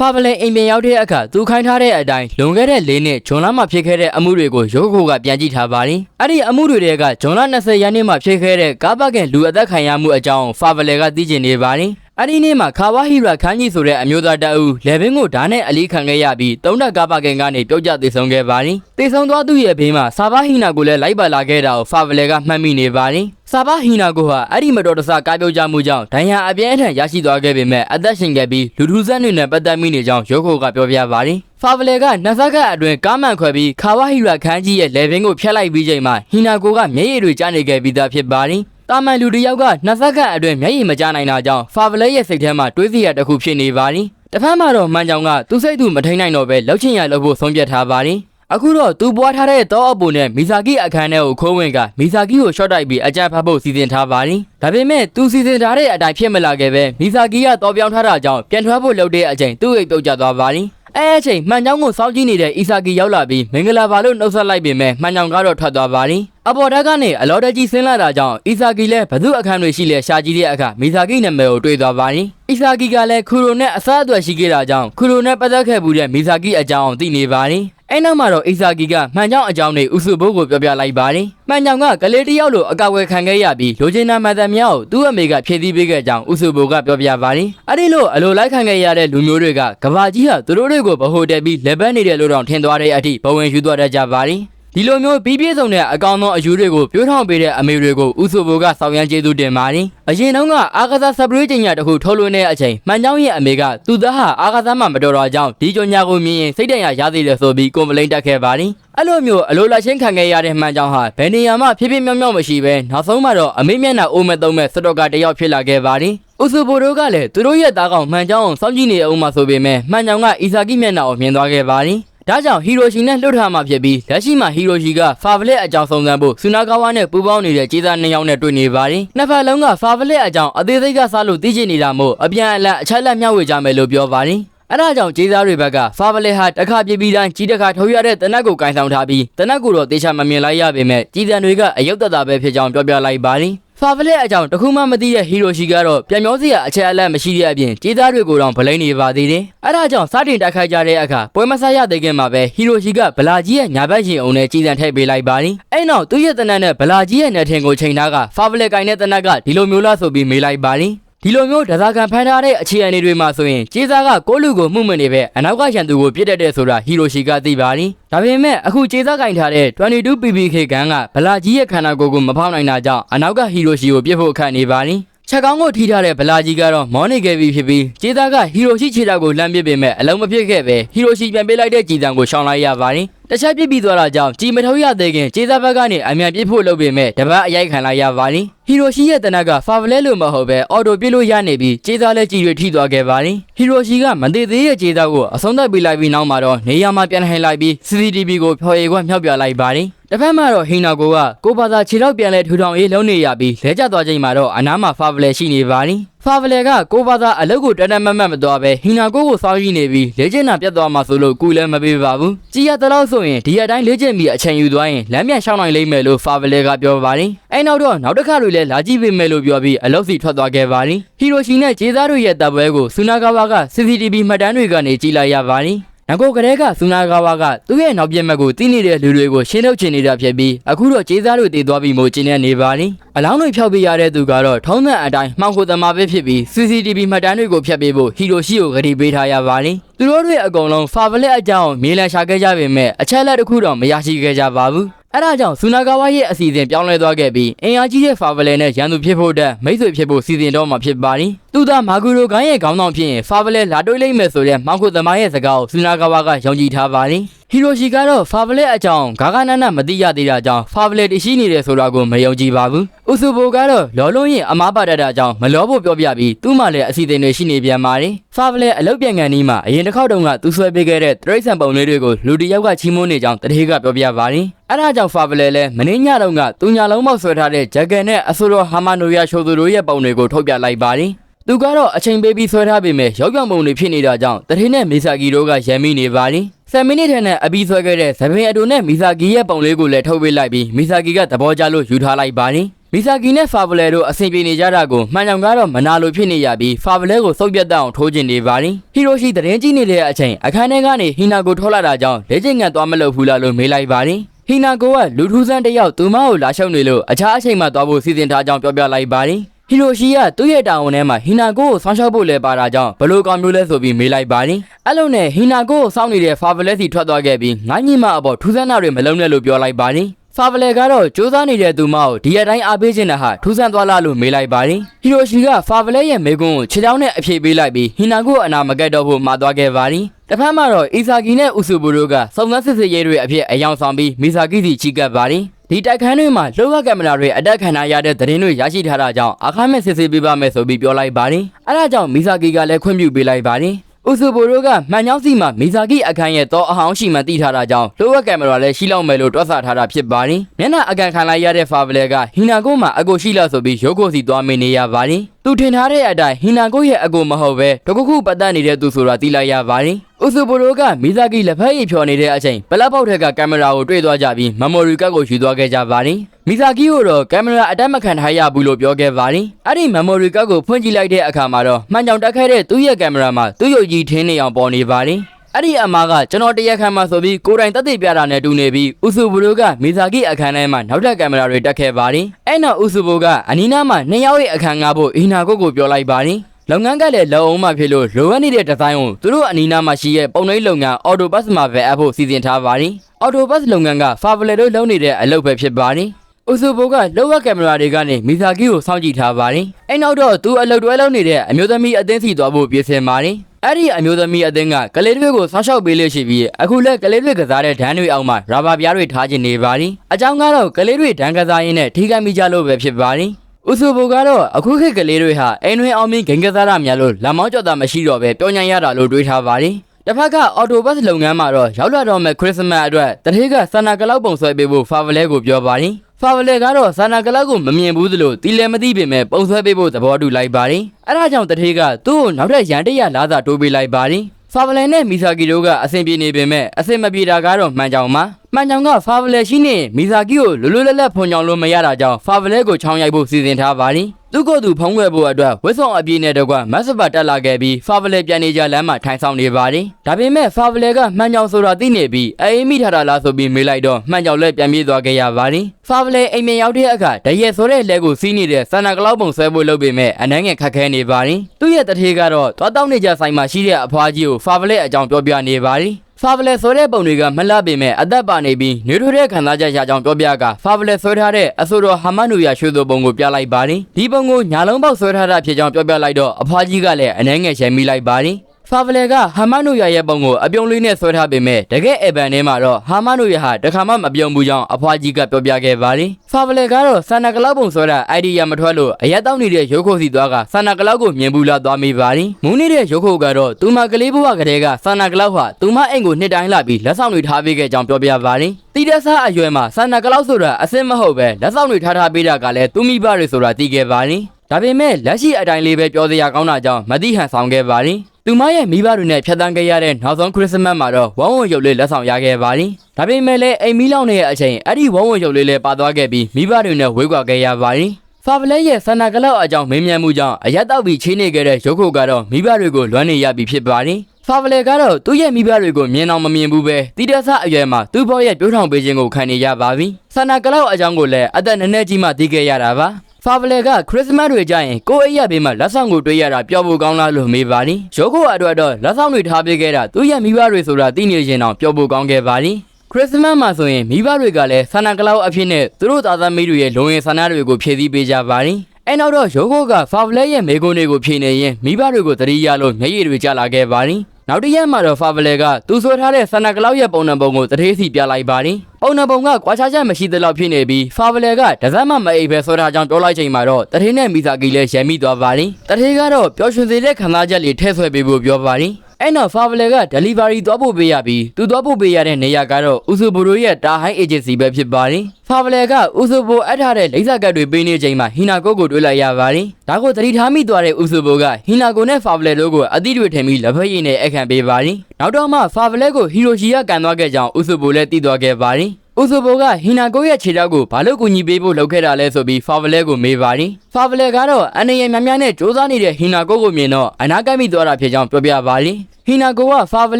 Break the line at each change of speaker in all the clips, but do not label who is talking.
ဖာဗလင်အိမ်ပြန်ရောက်တဲ့အခါသူခိုင်းထားတဲ့အတိုင်းလွန်ခဲ့တဲ့၄နှစ်ဂျွန်လာမှာဖြစ်ခဲ့တဲ့အမှုတွေကိုရုပ်ခုကပြန်ကြည့်ထားပါတယ်။အဲ့ဒီအမှုတွေကဂျွန်လာ20ရက်နေ့မှာဖြစ်ခဲ့တဲ့ကားပကင်လူအသက်ခံရမှုအကြောင်းဖာဗလင်ကသိကျင်နေပါတယ်။ အဲ့ဒီနေ့မှာခါဝါဟီရာခန်းကြီးဆိုတဲ့အမျိုးသားတအူလေဘင်းကိုဓာတ်နဲ့အလီခံခဲ့ရပြီးတုံးတက်ကားပကင်ကနေပြုတ်ကျသေဆုံးခဲ့ပါတယ်။သေဆုံးသွားသူရဲ့ဘေးမှာဆာဘာဟီနာကိုလည်းလိုက်ပါလာခဲ့တာကိုဖာဗလင်ကမှတ်မိနေပါတယ်။ဆာဘာဟီနာကိုဟာအဲ့ဒီမတော်တဆကားပြုတ်ကျမှုကြောင့်ဒဏ်ရာအပြင်းအထန်ရရှိသွားခဲ့ပေမဲ့အသက်ရှင်ခဲ့ပြီးလူထုဆက်တွေနဲ့ပတ်သက်မိနေကြောင်းရုပ်ခုကပြောပြပါတယ်။ဖာဗလေကနဇက်ကအတွင်ကားမှန်ခွဲပြီးခါဝါဟီရာခန်းကြီးရဲ့လေဘင်းကိုဖျက်လိုက်ပြီးချိန်မှာဟီနာကိုကမျက်ရည်တွေကျနေခဲ့ပြီးသားဖြစ်ပါတယ်။ တာမန်လူတစ်ယောက်ကနှစ်စက္ကန့်အတွင်းမျက်ရည်မကျနိုင်တာကြောင့်ဖာဗလဲရဲ့စိတ်ထဲမှာတွေးစီရတစ်ခုဖြစ်နေပါသည်။တစ်ဖက်မှာတော့မှန်ကြောင်ကသူ့စိတ်သူမထိန်နိုင်တော့ပဲလှုပ်ချင်ရလှုပ်ဖို့ဆုံးဖြတ်ထားပါသည်။အခုတော့သူပွားထားတဲ့တောအပူနဲ့မီဇာကီအခန်းထဲကိုခိုးဝင်ကမီဇာကီကိုရှော့တိုက်ပြီးအကြမ်းဖက်ဖို့စီစဉ်ထားပါသည်။ဒါပေမဲ့သူစီစဉ်ထားတဲ့အတိုင်းဖြစ်မလာခဲ့ပဲမီဇာကီကတော့ပြောင်းထားတာကြောင့်ပြန်ထွက်ဖို့လုပ်တဲ့အချိန်သူ့အိတ်ပြုတ်ကျသွားပါသည်။ အဲအချိန်မှန်ချောင်းကိုစောင့်ကြည့်နေတဲ့အီဆာကီရောက်လာပြီးမင်္ဂလာပါလို့နှုတ်ဆက်လိုက်ပေမဲ့မှန်ချောင်းကတော့ထွက်သွားပါသည်အပေါ်တက်ကနေအလော်တကြီးဆင်းလာတာကြောင့်အီဆာကီလည်းဘသူအခန်းတွေရှိလဲရှာကြည့်တဲ့အခါမီဆာကီနာမည်ကိုတွေ့သွားပါသည်အီဆာကီကလည်းခူရိုနဲ့အစားအသွယ်ရှိခဲ့တာကြောင့်ခူရိုနဲ့ပတ်သက်ခဲ့မှုတဲ့မီဆာကီအကြောင်းသိနေပါသည် အဲ့နောက်မှာတော့အီဆာကီကမှန်ကြောင်အကြောင်းတွေဥစုဘိုးကိုပြောပြလိုက်ပါတယ်။မှန်ကြောင်ကကလေးတစ်ယောက်လိုအကဝယ်ခံခဲ့ရပြီးလိုချင်နာမှန်သမျှကိုသူ့အမေကဖြည့်ဆည်းပေးခဲ့ကြောင်းဥစုဘိုးကပြောပြပါတယ်။အဲ့ဒီလိုအလိုလိုက်ခံခဲ့ရတဲ့လူမျိုးတွေကကဘာကြီးဟာသူတို့တွေကိုဗဟိုတက်ပြီးလက်ပတ်နေတယ်လို့တောင်ထင်သွားတဲ့အထိဘဝင်ယူသွားတတ်ကြပါတယ်။ ဒီလိုမျိုးပြီးပြည့်စုံတဲ့အကောင့်သောအယူတွေကိုပြိုးထောင်ပေးတဲ့အမေတွေကိုဥစုဘိုကဆောင်ရမ်းကျေးဇူးတင်ပါတယ်။အရင်တုန်းကအာကာသဆပ်ပရေးကြညာတစ်ခုထုတ်လွှင့်တဲ့အချိန်မှန်ကြောင်းရဲ့အမေကသူ့သားဟာအာကာသမှာမတော်တော့ကြောင်းဒီကြညာကိုမြင်ရင်စိတ်တန်ရရသေးတယ်ဆိုပြီးကွန်ပလိန်တက်ခဲ့ပါတယ်။အဲ့လိုမျိုးအလိုလိုက်ချင်းခံခဲ့ရတဲ့မှန်ကြောင်းဟာဘယ်နေရာမှဖြစ်ဖြစ်မြောက်မြောက်မရှိပဲနောက်ဆုံးမှတော့အမေမျက်နှာအိုးမဲ့သုံးမဲ့စတော့ကတယောက်ဖြစ်လာခဲ့ပါတယ်။ဥစုဘိုတို့ကလည်းသူတို့ရဲ့သားကောင်မှန်ကြောင်းအောင်စောင့်ကြည့်နေအောင်မှဆိုပေမဲ့မှန်ကြောင်းကအီဇာကိမျက်နှာကိုမြင်သွားခဲ့ပါတယ်။ ဒါကြောင့်ဟီရိုရှီနဲ့လွတ်ထားမှာဖြစ်ပြီးလက်ရှိမှာဟီရိုရှီကဖာဗလက်အကြောင်းစုံစမ်းဖို့ဆူနာကာဝါနဲ့ပူးပေါင်းနေတဲ့ကျေးသားနှစ်ယောက်နဲ့တွေ့နေပါတယ်။နှစ်ဖက်လုံးကဖာဗလက်အကြောင်းအသေးစိတ်ကစားလို့သိချင်နေတာမို့အပြန်အလှန်အချက်လက်မျှဝေကြမယ်လို့ပြောပါတယ်။အဲ့ဒါကြောင့်ကျေးသားတွေဘက်ကဖာဗလက်ဟာတစ်ခါပြပြီးတိုင်းကြီးတစ်ခါထုတ်ရတဲ့တနက်ကိုကင်ဆောင်ထားပြီးတနက်ကိုတော့တေချာမမြင်လိုက်ရပေမဲ့ကြီးတန်တွေကအယုတ်တတာပဲဖြစ်ကြောင်းပြောပြလိုက်ပါတယ်။ ဖာဗလက်အကြောင်းတခုမှမသိတဲ့ဟီရိုရှီကတော့ပြန်မျောစရာအချက်အလက်မရှိတဲ့အပြင်ကြေးသားတွေကိုတော့ဗလိမ့်နေပါသေးတယ်။အဲဒါကြောင့်စတင်တိုက်ခိုက်ကြတဲ့အခါပွဲမဆရသေးခင်မှာပဲဟီရိုရှီကဗလာကြီးရဲ့ညာဘက်ရင်အုံနဲ့ကြီးစံထည့်ပေးလိုက်ပါသည်။အဲ့နောက်သူ့ရဲ့တနက်နဲ့ဗလာကြီးရဲ့နေထင်ကိုချိန်ထားကဖာဗလက်ကင်တဲ့တနက်ကဒီလိုမျိုးလားဆိုပြီးမေးလိုက်ပါသည်။ ဒီလိုမျိုးဒဇာကန်ဖန်ထားတဲ့အခြေအနေတွေမှာဆိုရင်ကျေးစားကကိုလူကိုမှုမနေပဲအနောက်ကရန်သူကိုပြစ်တတ်တဲ့ဆိုတာဟီရိုရှီကသိပါသည်ဒါပေမဲ့အခုကျေးစားကင်ထားတဲ့ 22PPK ကန်ကဗလာကြီးရဲ့ခန္ဓာကိုယ်ကိုမဖောက်နိုင်တာကြောင့်အနောက်ကဟီရိုရှီကိုပြစ်ဖို့အခက်နေပါသည် ချက်ကောင်းကိုထိထားတဲ့ဗလာကြီးကတော့မောနေခဲ့ပြီဖြစ်ပြီးကျေးသားကဟီရိုရှိခြေထောက်ကိုလှမ်းပစ်ပေမဲ့အလုံးမဖြစ်ခဲ့ပဲဟီရိုရှိပြန်ပေးလိုက်တဲ့ကြည်တံကိုရှောင်လိုက်ရပါတယ်တခြားပြစ်ပြီးသွားတာကြောင့်ကြည်မထုတ်ရသေးခင်ကျေးသားဘက်ကနေအမြန်ပြစ်ဖို့လုပ်ပေမဲ့တပတ်အရိုက်ခံလိုက်ရပါတယ်ဟီရိုရှိရဲ့တနက်ကဖာဗလဲလို့မဟုတ်ပဲအော်တိုပြစ်လို့ရနေပြီးကျေးသားလည်းကြည်တွေထိသွားခဲ့ပါတယ်ဟီရိုရှိကမသေးသေးရဲ့ကျေးသားကိုအဆုံးသတ်ပေးလိုက်ပြီးနောက်မှာတော့နေရာမှာပြန်ဟန်လိုက်ပြီး CCTV ကိုဖော်ရည်ခွင့်မြောက်ပြလိုက်ပါတယ် တစ်ဖက်မှာတော့ဟိနာကိုကကိုဘာသာခြေထောက်ပြန်လဲထူထောင်ရေးလုံးနေရပြီးလဲကျသွားချိန်မှာတော့အနားမှာဖာဗလဲရှိနေပါသည်ဖာဗလဲကကိုဘာသာအလုပ်ကိုတန်းတန်းမတ်မတ်မသွားပဲဟိနာကိုကိုစောင်းရီနေပြီးလေ့ကျင့်တာပြတ်သွားမှဆိုလို့ကူလည်းမပေးပါဘူးကြည်ရတဲ့လောက်ဆိုရင်ဒီအတိုင်းလေ့ကျင့်ပြီးအချိန်ယူသွားရင်လမ်းပြန်ရှောင်းနိုင်လိမ့်မယ်လို့ဖာဗလဲကပြောပါသည်အဲနောက်တော့နောက်တစ်ခါတွေလည်းလာကြည့်ပေးမယ်လို့ပြောပြီးအလုပ်စီထွက်သွားခဲ့ပါသည်ဟီရိုရှီနဲ့ဂျေသားတို့ရဲ့တပ်ပွဲကိုဆူနာကာဝါက CCTV မှတ်တမ်းတွေကနေကြည့်လိုက်ရပါသည် ငကိုကလေးကစူနာကာဝါကသူ့ရဲ့နောက်ပြက်မက်ကိုတီးနေတဲ့လူတွေကိုရှင်းထုတ်ချင်နေတာဖြစ်ပြီးအခုတော့ကျေးစားတွေတည်သွားပြီမို့ကျင်းနေနေပါလိအလောင်းတွေဖျောက်ပေးရတဲ့သူကတော့ထုံးစံအတိုင်းမှောင်ခိုသမားပဲဖြစ်ပြီး CCTV မှတ်တမ်းတွေကိုဖျက်ပေးဖို့ဟီရိုရှိကိုဂရီပေးထားရပါလိသူတို့တွေအကုန်လုံးဖာဗလက်အကြောင်းမြေလန်ရှာခဲ့ကြပေမဲ့အချက်လက်တစ်ခုတော့မရရှိခဲ့ကြပါဘူး အဲဒါကြောင့်ဆူနာကာဝါရဲ့အစီအစဉ်ပြောင်းလဲသွားခဲ့ပြီးအင်အားကြီးတဲ့ဖာဗလဲနဲ့ရန်သူဖြစ်ဖို့အတွက်မိတ်ဆွေဖြစ်ဖို့စီစဉ်တော့မှာဖြစ်ပါသည်။သူသားမာဂူရိုဂိုင်းရဲ့ခေါင်းဆောင်ဖြစ်ရင်ဖာဗလဲလာတွေးလိုက်မယ်ဆိုတဲ့မောင်ခုသမားရဲ့စကားကိုဆူနာကာဝါကယုံကြည်ထားပါသည်။ဟီရိုရှီကတော့ဖာဗလက်အကြောင်းဂါဂနာနာမသိရသေးတာကြောင့်ဖာဗလက်တရှိနေတယ်ဆိုတာကိုမယုံကြည်ပါဘူး။ဥစုဘိုကတော့လောလုံးရင်အမားပါတတ်တာကြောင့်မလောဖို့ပြောပြပြီးသူ့မှလည်းအစီအစဉ်တွေရှိနေပြန်ပါတယ်။ဖာဗလက်အလုတ်ပြန်ကန်နီးမှာအရင်တစ်ခေါက်တုန်းကသူဆွဲပေးခဲ့တဲ့တရိတ်ဆန်ပုံလေးတွေကိုလူတစ်ယောက်ကချီးမွမ်းနေကြောင်းတတိကပြောပြပါတယ်။ အဲ့ဒါကြောင့်ဖာဗလဲလဲမင်းညတုန်းကသူညာလုံးမောက်ဆွဲထားတဲ့ဂျက်ကန်နဲ့အဆိုတော်ဟာမနိုယာရှိုသူတို့ရဲ့ပုံတွေကိုထုတ်ပြလိုက်ပါတယ်။သူကတော့အချိန်ပေးပြီးဆွဲထားပေမဲ့ရောက်ပြောင်ပုံတွေဖြစ်နေတာကြောင့်တထင်းနဲ့မီဆာဂီတို့ကရမ်းမိနေပါလိ။10မိနစ်ထဲနဲ့အပြီးဆွဲခဲ့တဲ့သပင်အတူနဲ့မီဆာဂီရဲ့ပုံလေးကိုလည်းထုတ်ပေးလိုက်ပြီးမီဆာဂီကသဘောကျလို့ယူထားလိုက်ပါလိ။မမီဆာကီနဲ့ဖာဗလဲတို့အဆင်ပြေနေကြတာကိုမှန်ကြောင်ကတော့မနာလိုဖြစ်နေရပြီးဖာဗလဲကိုစုပ်ပြတ်တောင်ထိုးကျင်နေပါတယ်ဟီရိုရှိတရင်ကြီးနေတဲ့အချိန်အခန်းထဲကနေဟီနာကိုထောလာတာကြောင့်လက်ကျင်ငံသွားမလို့ဘူးလားလို့မေးလိုက်ပါတယ် ဟီနာကိုကလူထူးဆန်းတစ်ယောက်သူမကိုလာရှုပ်နေလို့အခြားအချိန်မှသွားဖို့စီစဉ်ထားကြောင်းပြောပြလိုက်ပါတယ်ဟီရိုရှိကသူ့ရဲ့တာဝန်ထဲမှာဟီနာကိုကိုဆောင်းရှောက်ဖို့လဲပါတာကြောင့်ဘလို့ကောင်မျိုးလဲဆိုပြီးမေးလိုက်ပါတယ်အဲ့လိုနဲ့ဟီနာကိုကိုစောင့်နေတဲ့ဖာဗလဲစီထွက်သွားခဲ့ပြီးငိုင်းညီမအပေါ်ထူးဆန်းတာတွေမလုံးနဲ့လို့ပြောလိုက်ပါတယ် ဖာဗလဲကတော့စူးစမ်းနေတဲ့သူမကိုဒီအတိုင်းအားပေးခြင်းနဲ့ဟာထူးဆန်းသွားလားလို့မေးလိုက်ပါတယ်ဟီရိုရှိကဖာဗလဲရဲ့မေကွန်းကိုခြေချောင်းနဲ့အဖြေပေးလိုက်ပြီးဟီနာကိုအနာမကတ်တော့ဖို့မှာသွားခဲ့ပါတယ်တစ်ဖက်မှာတော့အီဆာကီနဲ့ဥဆူဘူတို့ကစုံစမ်းစစ်ဆေးရေးတွေအဖြစ်အယောင်ဆောင်ပြီးမီဆာကီစီချီကပ်ပါတယ်ဒီတိုက်ခန်းတွေမှာလှုပ်ဝက်ကင်မရာတွေအတက်ခံရတဲ့သတင်းတွေရရှိထားတာကြောင့်အခမ်းမဲ့စစ်ဆေးပေးပါမယ်ဆိုပြီးပြောလိုက်ပါတယ်အဲဒါကြောင့်မီဆာကီကလည်းခွင့်ပြုပေးလိုက်ပါတယ် ဥဆူဘူတို့ကမှန်ချောင်းစီမှာမီဇာကီအခန်းရဲ့တော့အဟောင်းရှိမှသိထားတာကြောင့်လိုဝက်ကင်မရာလည်းရှိလောက်မယ်လို့တွက်ဆထားတာဖြစ်ပါတယ်။မျက်နှာအကန်ခံလိုက်ရတဲ့ဖာဗလဲကဟီနာကိုမှာအကိုရှိလောက်ဆိုပြီးရုပ်ကိုစီသွားမနေရပါတယ်။သူထင်ထားတဲ့အတိုင်းဟီနာကိုရဲ့အကိုမဟုတ်ပဲတခုခုပတ်သက်နေတဲ့သူဆိုတာသိလိုက်ရပါတယ်။ ဥဆူဘူတို့ကမီဇာကီလက်ဖက်ရည်ဖြော်နေတဲ့အချိန်ပလက်ပေါက်ထက်ကကင်မရာကိုတွေ့သွားကြပြီးမမော်ရီကတ်ကိုယူသွားခဲ့ကြပါတယ်။မီဇာကီကိုတော့ကင်မရာအတက်မခံထားရဘူးလို့ပြောခဲ့ပါတယ်။အဲ့ဒီမမော်ရီကတ်ကိုဖွင့်ကြည့်လိုက်တဲ့အခါမှာတော့မှန်ကြောင်တက်ခဲ့တဲ့သူ့ရဲ့ကင်မရာမှာသူ့ရုပ်ကြီးထင်းနေအောင်ပေါ်နေပါတယ်။အဲ့ဒီအမားကကျွန်တော်တရက်ခန့်မှဆိုပြီးကိုယ်တိုင်တက်တည်ပြတာနဲ့တူနေပြီးဥစုဘူတို့ကမီဇာကီအခန်းထဲမှာနောက်ထပ်ကင်မရာတွေတက်ခဲ့ပါတယ်။အဲ့နောက်ဥစုဘူကအနီးနားမှာနှစ်ယောက်ရဲ့အခန်းငါဖို့အီနာကိုကိုပြောလိုက်ပါတယ်။ လုပ်ငန်းကလည်းလုံအောင်မှဖြစ်လို့လိုအပ်နေတဲ့ဒီဇိုင်းကိုသူတို့အနီးနားမှာရှိတဲ့ပုံနှိပ်လုပ်ငန်း Autobus မှာပဲအပ်ဖို့စီစဉ်ထားပါတယ်။ Autobus လုပ်ငန်းက Favle တို့လုပ်နေတဲ့အလုပ်ပဲဖြစ်ပါတယ်။ဥစုဘိုကလောဝက်ကင်မရာတွေကနေမီဇာကီကိုစောင့်ကြည့်ထားပါတယ်။အဲ့နောက်တော့သူအလုပ်တွဲလုပ်နေတဲ့အမျိုးသမီးအသင်းစီသွားဖို့ပြင်ဆင်ပါတယ်။အဲ့ဒီအမျိုးသမီးအသင်းကကလေးတွေကိုစောင့်ရှောက်ပေးလို့ရှိပြီးအခုလက်ကလေးတွေကစားတဲ့ဒန်းတွေအောက်မှာရာဘာပြားတွေထားခြင်းနေပါတယ်။အကြောင်းကတော့ကလေးတွေဒန်းကစားရင်းနဲ့ထိခိုက်မိကြလို့ပဲဖြစ်ပါတယ်။ ဥစုဘိုကတော့အခုခေတ်ကလေးတွေဟာအိမ်တွင်အောင်မြင်ဂိမ်းကစားရများလို့လက်မောင်းကြော်တာမရှိတော့ပဲပြောညံရတာလို့တွေးထားပါတယ်။တစ်ဖက်ကအော်တိုဘတ်လုပ်ငန်းမှာတော့ရောက်လာတော့မဲ့ခရစ်စမတ်အတွက်တတိကဆန္ဒကလောက်ပုံဆွဲပေးဖို့ဖာဗလဲကိုပြောပါတယ်ဖာဗလဲကတော့ဆန္ဒကလောက်ကိုမမြင်ဘူးသလိုတီလည်းမသိပေမဲ့ပုံဆွဲပေးဖို့သဘောတူလိုက်ပါတယ်အဲဒါကြောင့်တတိကသူ့ကိုနောက်ထပ်ရန်တရလာစာတိုးပေးလိုက်ပါတယ်ဖာဗလဲနဲ့မီဆာကီတို့ကအဆင်ပြေနေပေမဲ့အဆင်မပြေတာကတော့မှန်ကြောင်ပါမှန်ကြောင်ကဖာဗလဲရှိနေမီဆာကီကိုလွလွလတ်လတ်ဖွန်ကြောင်လို့မရတာကြောင့်ဖာဗလဲကိုချောင်းရိုက်ဖို့စီစဉ်ထားပါတယ်သူကသူဖုံးကွယ်ဖို့အတွက်ဝစ်ဆောင်အပြည့်နဲ့တကွမတ်စပါတက်လာခဲ့ပြီးဖာဗလဲပြန်နေကြလမ်းမှာထိုင်ဆောင်နေပါတယ်။ဒါပေမဲ့ဖာဗလဲကမှန်ကြောင်ဆိုတာသိနေပြီးအေးမိထားတာလားဆိုပြီးမေးလိုက်တော့မှန်ကြောင်လက်ပြန်ပြေးသွားခဲ့ရပါတယ်။ဖာဗလဲအိမ်မြန်ရောက်တဲ့အခါတရက်ဆိုတဲ့လက်ကိုစီးနေတဲ့ဆန္ဒကလောက်ပုံဆွဲဖို့လုပ်ပေမဲ့အနှမ်းငယ်ခက်ခဲနေပါတယ်။သူ့ရဲ့တထေးကတော့သွားတောက်နေကြဆိုင်မှာရှိတဲ့အဖွားကြီးကိုဖာဗလဲအကြောင်းပြောပြနေပါတယ်။ ဖာဗလဲဆွဲတဲ့ပုံတွေကမလှပေမဲ့အသက်ပါနေပြီးနေထိုးတဲ့ခံစားချက်ရကြောင်းပြောပြကဖာဗလဲဆွဲထားတဲ့အဆိုတော်ဟာမနူယာရွှေသိုပုံကိုပြလိုက်ပါတယ်ဒီပုံကိုညာလုံးပေါက်ဆွဲထားတာဖြစ်ကြောင်းပြောပြလိုက်တော့အဖွားကြီးကလည်းအနှဲငယ်ရှယ်မိလိုက်ပါတယ် ဖာဗလဲကဟာမနူယာရဲ့ပုံကိုအပြုံးလေးနဲ့ဆွဲထားပေမဲ့တကယ်အဘန်ထဲမှာတော့ဟာမနူယာဟာတခါမှမပြုံးဘူးကြောင်းအဖွားကြီးကပြောပြခဲ့ပါတယ်ဖာဗလဲကတော့ဆန္ဒကလောက်ပုံဆွဲတာအိုင်ဒီယာမထွက်လို့အရက်တောက်နေတဲ့ရုပ်ခုတ်စီသွားကဆန္ဒကလောက်ကိုမြင်ဘူးလားသွားမိပါတယ်မူးနေတဲ့ရုပ်ခုတ်ကတော့သူမကလေးဘဝကလေးကဆန္ဒကလောက်ဟာသူမအိမ်ကိုနှစ်တိုင်းလာပြီးလက်ဆောင်တွေထားပေးခဲ့ကြောင်းပြောပြပါတယ်တီးတဲ့စားအရွယ်မှာဆန္ဒကလောက်ဆိုတာအစ်စ်မဟုတ်ပဲလက်ဆောင်တွေထားထားပေးတာကလည်းသူမိဘတွေဆိုတာသိခဲ့ပါတယ် ဒါပေမဲ့လက်ရှိအတိုင်းလေးပဲပြောစရာကောင်းတာကြောင့်မတိဟန်ဆောင်ခဲ့ပါတယ်။သူမရဲ့မိဘတွေနဲ့ဖြတ်တန်းခဲ့ရတဲ့နောက်ဆုံးခရစ်စမတ်မှာတော့ဝမ်းဝင်ရုပ်လေးလက်ဆောင်ရခဲ့ပါတယ်။ဒါပေမဲ့လည်းအိမ်မီးလောင်နေတဲ့အချိန်အဲ့ဒီဝမ်းဝင်ရုပ်လေးလည်းပါသွားခဲ့ပြီးမိဘတွေနဲ့ဝေးကွာခဲ့ရပါတယ်။ဖာဗလဲရဲ့ဆန္ဒကလောက်အကြောင်းမင်းမြန်မှုကြောင့်အရက်တောက်ပြီးချင်းနေခဲ့တဲ့ရုပ်ခုတ်ကတော့မိဘတွေကိုလွမ်းနေရပြီဖြစ်ပါတယ်။ဖာဗလဲကတော့သူ့ရဲ့မိဘတွေကိုမြင်အောင်မမြင်ဘူးပဲတီးတဆအရွယ်မှာသူ့ဘောရဲ့ပြိုးထောင်ပေးခြင်းကိုခံနေရပါပြီ။ဆန္ဒကလောက်အကြောင်းကိုလည်းအသက်နည်းနည်းကြီးမှသိခဲ့ရတာပါ။ ဖာဗလဲကခရစ်စမတ်တွေကြရင်ကိုအိပ်ရဘေးမှာလက်ဆောင်ကိုတွေ့ရတာပျော်ဖို့ကောင်းလားလို့မေးပါလိ။ရိုးခိုအတွက်တော့လက်ဆောင်တွေထားပေးခဲ့တာသူ့ရဲ့မိဘတွေဆိုတာသိနေရင်တော့ပျော်ဖို့ကောင်းခဲ့ပါလိ။ခရစ်စမတ်မှာဆိုရင်မိဘတွေကလည်းဆန္ဒကလောက်အဖြစ်နဲ့သူတို့သားသမီးတွေရဲ့လုံရင်ဆန္ဒတွေကိုဖြည့်ဆည်းပေးကြပါလိ။အဲနောက်တော့ရိုးခိုကဖာဗလဲရဲ့မေကွန်းတွေကိုဖြည့်နေရင်မိဘတွေကိုတတိယလို့မျက်ရည်တွေကျလာခဲ့ပါလိ။ နောက်တစ်ရက်မှာတော့ဖာဗလဲကသူဆွဲထားတဲ့ဆန္ဒကလောက်ရဲ့ပုံနှံပုံကိုတထေးစီပြလိုက်ပါလိ။ပုံနှံပုံကကွာခြားချက်မရှိသလောက်ဖြစ်နေပြီးဖာဗလဲကဒဇက်မှမအိပ်ပဲဆွဲထားကြောင်းပြောလိုက်ချိန်မှာတော့တထေးနဲ့မီဇာကီလည်းရံမိသွားပါလိ။တထေးကတော့ပျော်ရွှင်စေတဲ့ခံစားချက်လေးထည့်ဆွဲပေးဖို့ပြောပါလိ။ အဲ့တော့ Favle က delivery သွားဖို့ပေးရပြီးသူသွားဖို့ပေးရတဲ့နေရာကတော့ဥစုဘူတို့ရဲ့တာဟိုင်း agency ပဲဖြစ်ပါတယ်။ Favle ကဥစုဘူအပ်ထားတဲ့လိပ်စာကတ်တွေပေးနေချိန်မှာဟီနာကိုကိုတွေ့လိုက်ရပါတယ်။ဒါကိုသတိထားမိသွားတဲ့ဥစုဘူကဟီနာကိုနဲ့ Favle တို့ကိုအသီးတွေထင်ပြီးလက်ဖက်ရည်နဲ့အခန့်ပေးပါတယ်။နောက်တော့မှ Favle ကိုဟီရိုရှီကကန်သွားခဲ့ကြောင်းဥစုဘူလည်းသိသွားခဲ့ပါတယ်။ ဥဆိုဘိုကဟီနာကိုရဲ့ခြေထောက်ကိုဘာလို့ကူညီပေးဖို့လုပ်ခဲ့တာလဲဆိုပြီးဖာဗလဲကိုမေးပါတယ်ဖာဗလဲကတော့အနေရများများနဲ့စူးစမ်းနေတဲ့ဟီနာကိုကိုမြင်တော့အနာကပ်မိသွားတာဖြစ်ကြောင်းပြောပြပါတယ်ဟီနာကိုကဖာဗ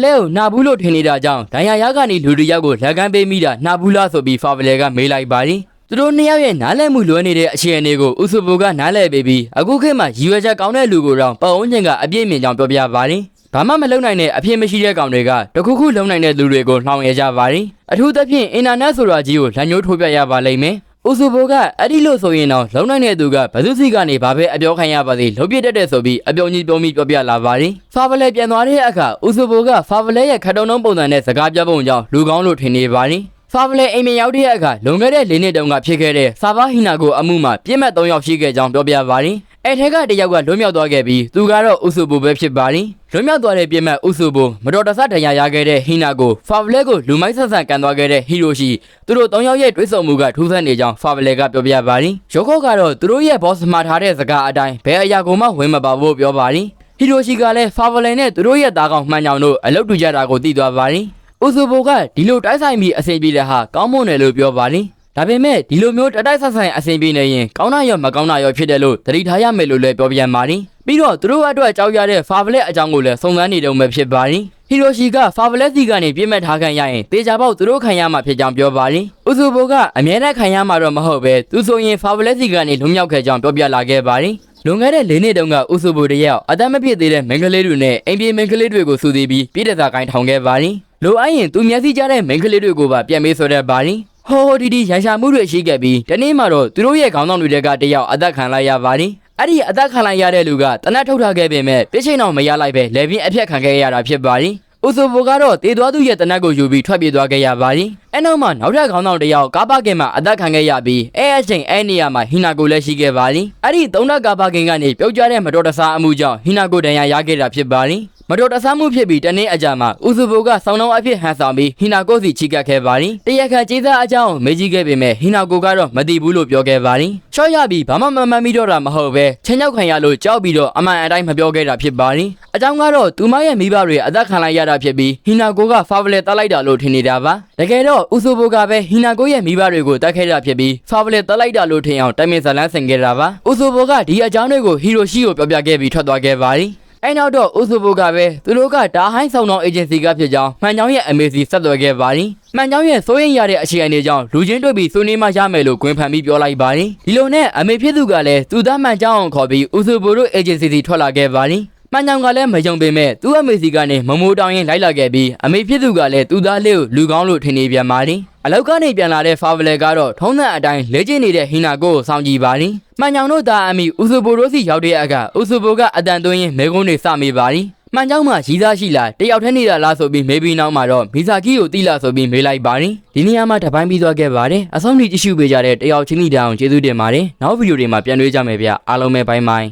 လဲကိုနာဘူးလို့ထင်နေတာကြောင့်ဒိုင်ယာရကနေလူတစ်ယောက်ကိုလက်ကမ်းပေးမိတာနာဘူးလားဆိုပြီးဖာဗလဲကမေးလိုက်ပါတယ်သူတို့နှစ်ယောက်ရဲ့နားလည်မှုလွဲနေတဲ့အခြေအနေကိုဥစုဘူကနားလည်ပေးပြီးအခုခေတ်မှာရည်ရွယ်ချက်ကောင်းတဲ့လူကိုတော့ပတ်ဝန်းကျင်ကအပြည့်မြင်ကြောင်းပြောပြပါတယ်။ ဘာမှမလုပ်နိုင်တဲ့အဖြစ်မရှိတဲ့ကောင်တွေကတခုခုလုံနိုင်တဲ့လူတွေကိုနှောင်ရကြပါတယ်။အထူးသဖြင့်အင်တာနက်ဆိုတာကြီးကိုလက်ညှိုးထိုးပြရပါလိမ့်မယ်။ဥစုဘူကအဲ့ဒီလို့ဆိုရင်တော့လုံနိုင်တဲ့သူကဘယ်သူစီကနေဘာပဲအပြောခံရပါစေလုံပြတတ်တဲ့ဆိုပြီးအပြောကြီးပြောမိပြောပြလာပါတယ်။ဖာဗလဲပြန်သွားတဲ့အခါဥစုဘူကဖာဗလဲရဲ့ခတ်တုံးတုံးပုံစံနဲ့စကားပြောပုံကြောင့်လူကောင်းလို့ထင်နေပါတယ်။ဖာဗလဲအိမ်မရောက်တဲ့အခါလွန်ခဲ့တဲ့၄နှစ်တုန်းကဖြစ်ခဲ့တဲ့ဆာဘာဟီနာကိုအမှုမှာပြစ်မှတ်၃ယောက်ရှိခဲ့ကြောင်းပြောပြပါတယ်။ အဲထဲကတစ်ယောက်ကလွတ်မြောက်သွားခဲ့ပြီးသူကတော့ဥစုဘူပဲဖြစ်ပါတယ်။လွတ်မြောက်သွားတဲ့ပြစ်မှတ်ဥစုဘူမတော်တဆဒဏ်ရာရခဲ့တဲ့ဟီနာကိုဖာဗလဲကိုလူမိုက်ဆက်ဆန်ကန်သွားခဲ့တဲ့ဟီရိုရှိသူတို့၃ယောက်ရဲ့တွဲဆုံမှုကထူးဆန်းနေကြောင်းဖာဗလဲကပြောပြပါတယ်။ရိုခော့ကတော့သူတို့ရဲ့ boss မှာထားတဲ့စကားအတိုင်းဘယ်အရာကိုမှဝင်မပါဘူးပြောပါတယ်။ဟီရိုရှိကလည်းဖာဗလဲနဲ့သူတို့ရဲ့သားကောင်မှန်ကြောင်တို့အလုပ်တူကြတာကိုသိသွားပါတယ်။ဥစုဘိုကဒီလိုတိုက်ဆိုင်ပြီးအဆင်ပြေတဲ့ဟာကောင်းမွန်တယ်လို့ပြောပါလိ ဒါပေမဲ့ဒီလိုမျိုးတတိုက်ဆက်ဆိုင်အဆင်ပြေနေရင်ကောင်းတာရောမကောင်းတာရောဖြစ်တယ်လို့သတိထားရမယ်လို့လည်းပြောပြန်ပါလိပြီးတော့သူတို့အတွက်ကြောက်ရတဲ့ဖာဗလက်အကြောင်းကိုလည်းစုံစမ်းနေတုံပဲဖြစ်ပါလိဟီရိုရှီကဖာဗလက်စီကနေပြစ်မှတ်ထားခံရရင်တေချာပေါက်သူတို့ခံရမှာဖြစ်ကြောင်းပြောပါလိဥစုဘိုကအမြဲတမ်းခံရမှာတော့မဟုတ်ပဲသူဆိုရင်ဖာဗလက်စီကနေလွန်မြောက်ခဲ့ကြောင်းပြောပြလာခဲ့ပါလိလွန်ခဲ့တဲ့၄နှစ်တုန်းကဥစုဘိုတရက်အသက်မပြည့်သေးတဲ့မိန်းကလေးတွေနဲ့အိမ်ပြေမိန်းကလေးတွေကိုစူသေးပြီးပြည်တသာကိုင်းထောင်ခဲ့ပါလိလိုအပ်ရင်သူမျက်စိကြတဲ့မိန်းကလေးတွေကိုပါပြန်မေးဆိုတဲ့ပါရင် ဟိုဟိုဒီဒီရန်ရှာမှုတွေရှိခဲ့ပြီးတနေ့မှတော့သူတို့ရဲ့ခေါင်းဆောင်တွေတက်ကတယောက်အသက်ခံလိုက်ရပါရင်အဲ့ဒီအသက်ခံလိုက်ရတဲ့လူကတနတ်ထုတ်ထားခဲ့ပေမဲ့ပြစ်ချိန်တော့မရလိုက်ပဲလေပြင်းအပြက်ခံခဲ့ရတာဖြစ်ပါရင်ဥဆိုဘိုကတော့တေသွားသူရဲ့တနတ်ကိုယူပြီးထွက်ပြေးသွားခဲ့ရပါရင်အဲ့နောက်မှာနောက်ထပ်ခေါင်းဆောင်တစ်ယောက်ကားပါကင်မှာအသက်ခံခဲ့ရပြီးအဲ့အချိန်အဲ့နေရာမှာဟီနာကိုလည်းရှိခဲ့ပါရင်အဲ့ဒီသုံးထပ်ကားပါကင်ကနေပြုတ်ကျတဲ့မတော်တဆအမှုကြောင့်ဟီနာကိုဒဏ်ရာရခဲ့တာဖြစ်ပါရင် မတော်တဆမှုဖြစ်ပြီးတနေ့အကြာမှာဥစုဘိုကဆောင်းနှောင်းအဖြစ်ဟန်ဆောင်ပြီးဟီနာကိုစီချီကပ်ခဲ့ပါရင်တရက်ခန့်ကြေးစားအကြောင်းကိုမေးကြည့်ခဲ့ပေမဲ့ဟီနာကိုကတော့မသိဘူးလို့ပြောခဲ့ပါရင်ချော့ရပြီးဘာမှမမှန်မိတော့တာမဟုတ်ပဲချင်းရောက်ခံရလို့ကြောက်ပြီးတော့အမှန်အတိုင်းမပြောခဲ့တာဖြစ်ပါရင်အကြောင်းကတော့သူမရဲ့မိဘတွေအသက်ခံလိုက်ရတာဖြစ်ပြီးဟီနာကိုကဖာဗလဲတက်လိုက်တာလို့ထင်နေတာပါတကယ်တော့ဥစုဘိုကပဲဟီနာကိုရဲ့မိဘတွေကိုတက်ခဲ့တာဖြစ်ပြီးဖာဗလဲတက်လိုက်တာလို့ထင်အောင်တိုင်မင်ဇလန်းဆင်ခဲ့တာပါဥစုဘိုကဒီအကြောင်းတွေကိုဟီရိုရှိကိုပြောပြခဲ့ပြီးထွက်သွားခဲ့ပါရင် အဲ့နောက်တော့ဥစုဘိုကပဲသူတို့ကတာဟိုင်းဆောင်တော်အေဂျင်စီကဖြစ်ကြောင်းမှန်ကြောင်းရဲ့အမေစီဆက်သွယ်ခဲ့ပါရင်မှန်ကြောင်းရဲ့စိုးရင်ရတဲ့အခြေအနေကြောင့်လူချင်းတွေ့ပြီးဆွေးနွေးမှရမယ်လို့ကွင်ဖန်ပြီးပြောလိုက်ပါရင်ဒီလိုနဲ့အမေဖြစ်သူကလည်းသူသားမှန်ကြောင်းကိုခေါ်ပြီးဥစုဘိုတို့အေဂျင်စီစီထွက်လာခဲ့ပါရင်မှန်ကြောင်ကလည်းမယုံပေမဲ့သူ့အမေစီကနေမမိုးတောင်းရင်လိုက်လာခဲ့ပြီးအမေဖြစ်သူကလည်းသူ့သားလေးကိုလူကောင်းလို့ထင်နေပြန်ပါရင် အလောက်ကနေပြန်လာတဲ့ဖာဗလဲကတော့ထုံးစံအတိုင်းလေ့ကျင့်နေတဲ့ဟီနာကိုကိုစောင့်ကြည့်ပါရင်မှန်ကြောင်တို့သားအမိဥစုဘိုတို့စီရောက်တဲ့အခါဥစုဘိုကအတန်သွင်းရင်မဲကုန်းတွေစမိပါရင်မှန်ကြောင်မှာရီးသားရှိလားတယောက်တည်းနေတာလားဆိုပြီးမေးပြီးနောက်မှာတော့မီဇာကီကိုတီးလာဆိုပြီးမေးလိုက်ပါရင်ဒီနေရာမှာတပိုင်းပြီးသွားခဲ့ပါတယ်အဆုံးထိကြည့်ရှုပေးကြတဲ့တယောက်ချင်းစီတောင်ကျေးဇူးတင်ပါတယ်နောက်ဗီဒီယိုတွေမှာပြန်တွေ့ကြမယ်ဗျအားလုံးပဲဘိုင်းဘိုင်း